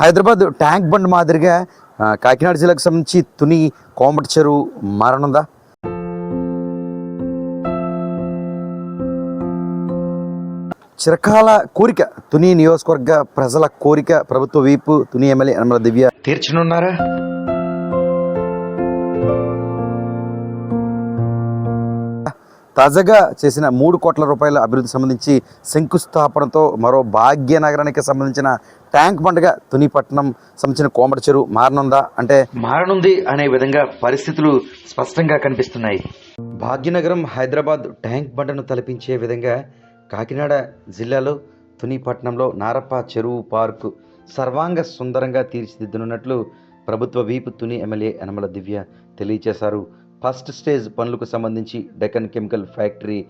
Hyderabad tank bund మాదిరిగా కాకినాడ జిల్లాకు సంబంధించి తుని కోమటి చెరువు మారనుందా? చిరకాల కోరిక తుని నియోజకవర్గ ప్రజల కోరిక ప్రభుత్వ వీపు తుని ఎమ్మెల్యే యనమల దివ్య. తీర్చనున్నారా? తాజాగా చేసిన మూడు కోట్ల రూపాయల అభివృద్ధి సంబంధించి శంకుస్థాపనతో మరో భాగ్యనగరానికి సంబంధించిన ట్యాంక్ బండగా తునిపట్నం సంబంధించిన కోమటి చెరువు మారనుందా? అంటే మారనుంది అనే విధంగా పరిస్థితులు స్పష్టంగా కనిపిస్తున్నాయి. భాగ్యనగరం హైదరాబాద్ ట్యాంక్ బండను తలపించే విధంగా కాకినాడ జిల్లాలో తునిపట్నంలో నారప్ప చెరువు పార్కు సర్వాంగ సుందరంగా తీర్చిదిద్దనున్నట్లు ప్రభుత్వ వీపు తుని ఎమ్మెల్యే యనమల దివ్య తెలియజేశారు. ఫస్ట్ స్టేజ్ పనులకు సంబంధించి డెక్కన్ కెమికల్ ఫ్యాక్టరీ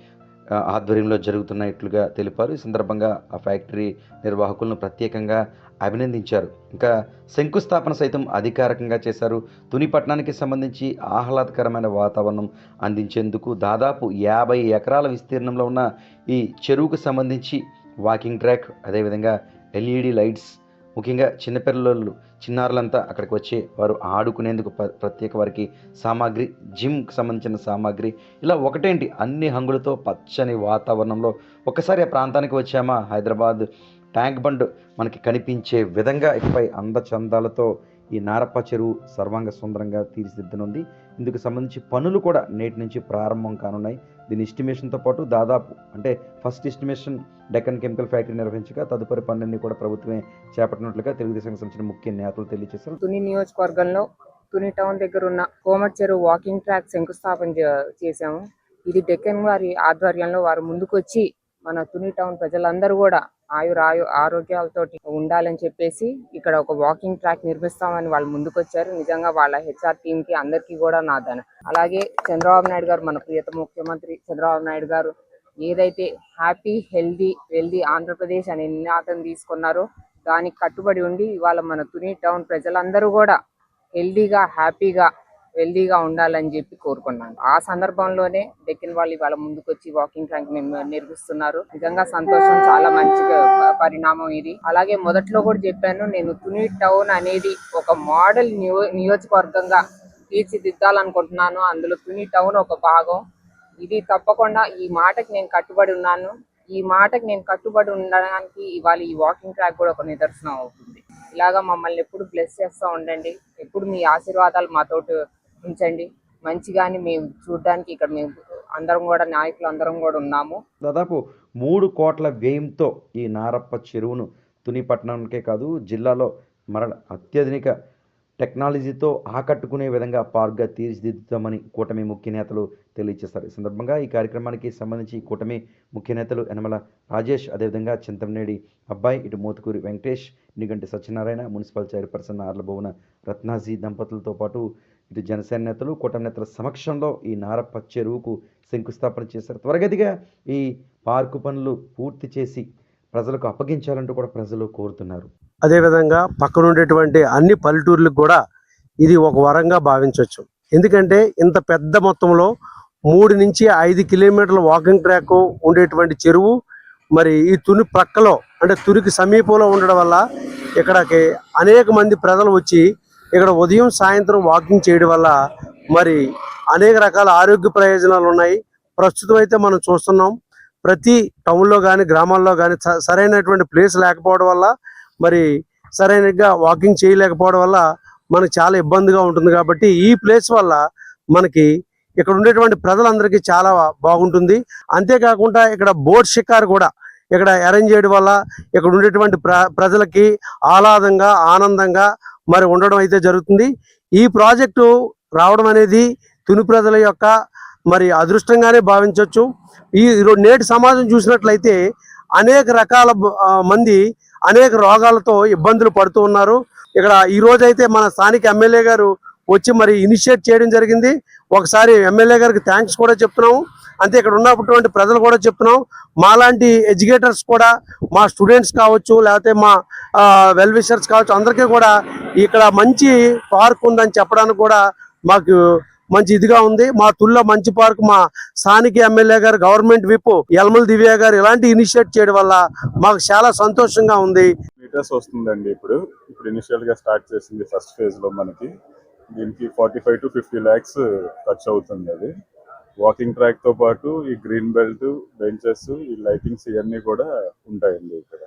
ఆధ్వర్యంలో జరుగుతున్నట్లుగా తెలిపారు. ఈ సందర్భంగా ఆ ఫ్యాక్టరీ నిర్వాహకులను ప్రత్యేకంగా అభినందించారు. ఇంకా శంకుస్థాపన సైతం అధికారికంగా చేశారు. తుని పట్టణానికి సంబంధించి ఆహ్లాదకరమైన వాతావరణం అందించేందుకు దాదాపు యాభై ఎకరాల విస్తీర్ణంలో ఉన్న ఈ చెరువుకు సంబంధించి వాకింగ్ ట్రాక్ అదేవిధంగా ఎల్ఈడి లైట్స్ ముఖ్యంగా చిన్నపిల్లలు చిన్నారులంతా అక్కడికి వచ్చి వారు ఆడుకునేందుకు ప్రత్యేక వారికి సామాగ్రి జిమ్కి సంబంధించిన సామాగ్రి ఇలా ఒకటేంటి? అన్ని హంగులతో పచ్చని వాతావరణంలో ఒకసారి ఆ ప్రాంతానికి వచ్చామా? హైదరాబాద్ ట్యాంక్ బండ్ మనకి కనిపించే విధంగా ఇకపై అందచందాలతో ఈ నారప్ప చెరువు సర్వాంగ సుందరంగా తీర్చిదిద్దనుంది. ఇందుకు సంబంధించి పనులు కూడా నేటి నుంచి ప్రారంభం కానున్నాయి. దీని ఎస్టిమేషన్తో పాటు దాదాపు అంటే first estimation Deccan chemical factory నిర్వహించగా తదుపరి పనులన్నీ కూడా ప్రభుత్వమే చేపట్టినట్లుగా తెలుగుదేశం సంబంధించిన ముఖ్య నేతలు తెలియజేశారు. తుని నియోజకవర్గంలో తుని టౌన్ దగ్గర ఉన్న కోమటి చెరువు వాకింగ్ ట్రాక్ శంకుస్థాపన చేశాము. ఇది డెక్కన్ వారి ఆధ్వర్యంలో వారు ముందుకొచ్చి మన తుని టౌన్ ప్రజలందరూ కూడా ఆయుర ఆయు ఆరోగ్యాలతోటి ఉండాలని చెప్పేసి ఇక్కడ ఒక వాకింగ్ ట్రాక్ నిర్మిస్తామని వాళ్ళు ముందుకొచ్చారు. నిజంగా వాళ్ళ హెచ్ఆర్ టీమ్కి అందరికీ కూడా నా ధన. అలాగే చంద్రబాబు నాయుడు గారు మన ప్రియత ముఖ్యమంత్రి చంద్రబాబు నాయుడు గారు ఏదైతే హ్యాపీ హెల్దీ వెల్దీ ఆంధ్రప్రదేశ్ అనే నినాదం తీసుకున్నారో దానికి కట్టుబడి ఉండి ఇవాళ మన తుని టౌన్ ప్రజలందరూ కూడా హెల్దీగా హ్యాపీగా వెల్దీగా ఉండాలని చెప్పి కోరుకున్నాను. ఆ సందర్భంలోనే డెక్కిన వాళ్ళు ఇవాళ ముందుకొచ్చి వాకింగ్ ట్రాక్ నిర్మిస్తున్నారు. నిజంగా సంతోషం చాలా మంచి పరిణామం ఇది. అలాగే మొదట్లో కూడా చెప్పాను నేను తుని టౌన్ అనేది ఒక మోడల్ నియో నియోజకవర్గంగా తీర్చిదిద్దాలనుకుంటున్నాను. అందులో తుని టౌన్ ఒక భాగం. ఇది తప్పకుండా ఈ మాటకి నేను కట్టుబడి ఉన్నాను. ఈ మాటకి నేను కట్టుబడి ఉండడానికి ఇవాళ ఈ వాకింగ్ ట్రాక్ కూడా ఒక నిదర్శనం అవుతుంది. ఇలాగా మమ్మల్ని ఎప్పుడు బ్లెస్ చేస్తూ ఉండండి. ఎప్పుడు మీ ఆశీర్వాదాలు మాతోటి ఉంచండి మంచిగాని మేము చూడడానికి ఇక్కడ మేము అందరం కూడా నాయకులు అందరం కూడా ఉన్నాము. దాదాపు మూడు కోట్ల వ్యయంతో ఈ నారప్ప చెరువును తుని పట్టణానికే కాదు జిల్లాలో మరణ అత్యధిక టెక్నాలజీతో ఆకట్టుకునే విధంగా పార్క్గా తీర్చిదిద్దుతామని కూటమి ముఖ్య నేతలు తెలియజేస్తారు ఈ సందర్భంగా ఈ కార్యక్రమానికి సంబంధించి కూటమి ముఖ్య నేతలు యనమల రాజేష్ అదేవిధంగా చింతమనేడి అబ్బాయి ఇటు మోతుకూరి వెంకటేష్ ఇనుగంటి సత్యనారాయణ మున్సిపల్ చైర్పర్సన్ ఆర్లభువన రత్నాజీ దంపతులతో పాటు ఇటు జనసేన నేతలు కూటమి నేతల సమక్షంలో ఈ నారప్ప చెరువుకు శంకుస్థాపన చేశారు. త్వరగతిగా ఈ పార్కు పనులు పూర్తి చేసి ప్రజలకు అప్పగించాలంటూ కూడా ప్రజలు కోరుతున్నారు. అదేవిధంగా పక్కన ఉండేటువంటి అన్ని పల్లెటూర్లకు కూడా ఇది ఒక వరంగా భావించవచ్చు. ఎందుకంటే ఇంత పెద్ద మొత్తంలో మూడు నుంచి ఐదు కిలోమీటర్ల వాకింగ్ ట్రాక్ ఉండేటువంటి చెరువు మరి ఈ తుని ప్రక్కలో అంటే తునికి సమీపంలో ఉండడం వల్ల ఇక్కడికి అనేక మంది ప్రజలు వచ్చి ఇక్కడ ఉదయం సాయంత్రం వాకింగ్ చేయడం వల్ల మరి అనేక రకాల ఆరోగ్య ప్రయోజనాలు ఉన్నాయి. ప్రస్తుతం అయితే మనం చూస్తున్నాం. ప్రతి టౌన్లో కానీ గ్రామాల్లో కానీ సరైనటువంటి ప్లేస్ లేకపోవడం వల్ల మరి సరైనగా వాకింగ్ చేయలేకపోవడం వల్ల మనకు చాలా ఇబ్బందిగా ఉంటుంది కాబట్టి ఈ ప్లేస్ వల్ల మనకి ఇక్కడ ఉండేటువంటి ప్రజలందరికీ చాలా బాగుంటుంది. అంతేకాకుండా ఇక్కడ బోట్ షికారు కూడా ఇక్కడ అరేంజ్ చేయడం వల్ల ఇక్కడ ఉండేటువంటి ప్ర ప్రజలకి ఆహ్లాదంగా ఆనందంగా మరి ఉండడం అయితే జరుగుతుంది. ఈ ప్రాజెక్టు రావడం అనేది తుని ప్రజల యొక్క మరి అదృష్టంగానే భావించవచ్చు ఈ నేటి సమాజం చూసినట్లయితే అనేక రకాల మంది అనేక రోగాలతో ఇబ్బందులు పడుతూ ఉన్నారు. ఇక్కడ ఈ రోజైతే అయితే మన స్థానిక ఎమ్మెల్యే గారు వచ్చి మరి ఇనిషియేట్ చేయడం జరిగింది. ఒకసారి ఎమ్మెల్యే గారికి థ్యాంక్స్ కూడా చెప్తున్నాము. అంతే ఇక్కడ ఉన్నటువంటి ప్రజలు కూడా చెప్తున్నాం. మాలాంటి ఎడ్యుకేటర్స్ కూడా మా స్టూడెంట్స్ కావచ్చు లేకపోతే మా వెల్ విషర్స్ కావచ్చు అందరికీ కూడా ఇక్కడ మంచి పార్క్ ఉందని చెప్పడానికి కూడా మాకు మంచి ఇదిగా ఉంది. మా తుల్లో మంచి పార్క్ మా స్థానిక ఎమ్మెల్యే గారు గవర్నమెంట్ విప్ యల్మల్ దివ్య గారు ఇలాంటి ఇనిషియేట్ చేయడం వల్ల మాకు చాలా సంతోషంగా ఉంది. మీటర్స్ వస్తుందండి ఇప్పుడు. ఇప్పుడు ఇనిషియల్గా స్టార్ట్ చేసింది ఫస్ట్ ఫేజ్లో మనకి. దీనికి forty five to fifty lakhs ఖర్చు అవుతుంది అది. వాకింగ్ ట్రాక్తో పాటు ఈ గ్రీన్ బెల్ట్ బెంచెస్ ఈ లైటింగ్స్ ఇవన్నీ కూడా ఉంటాయండి ఇక్కడ.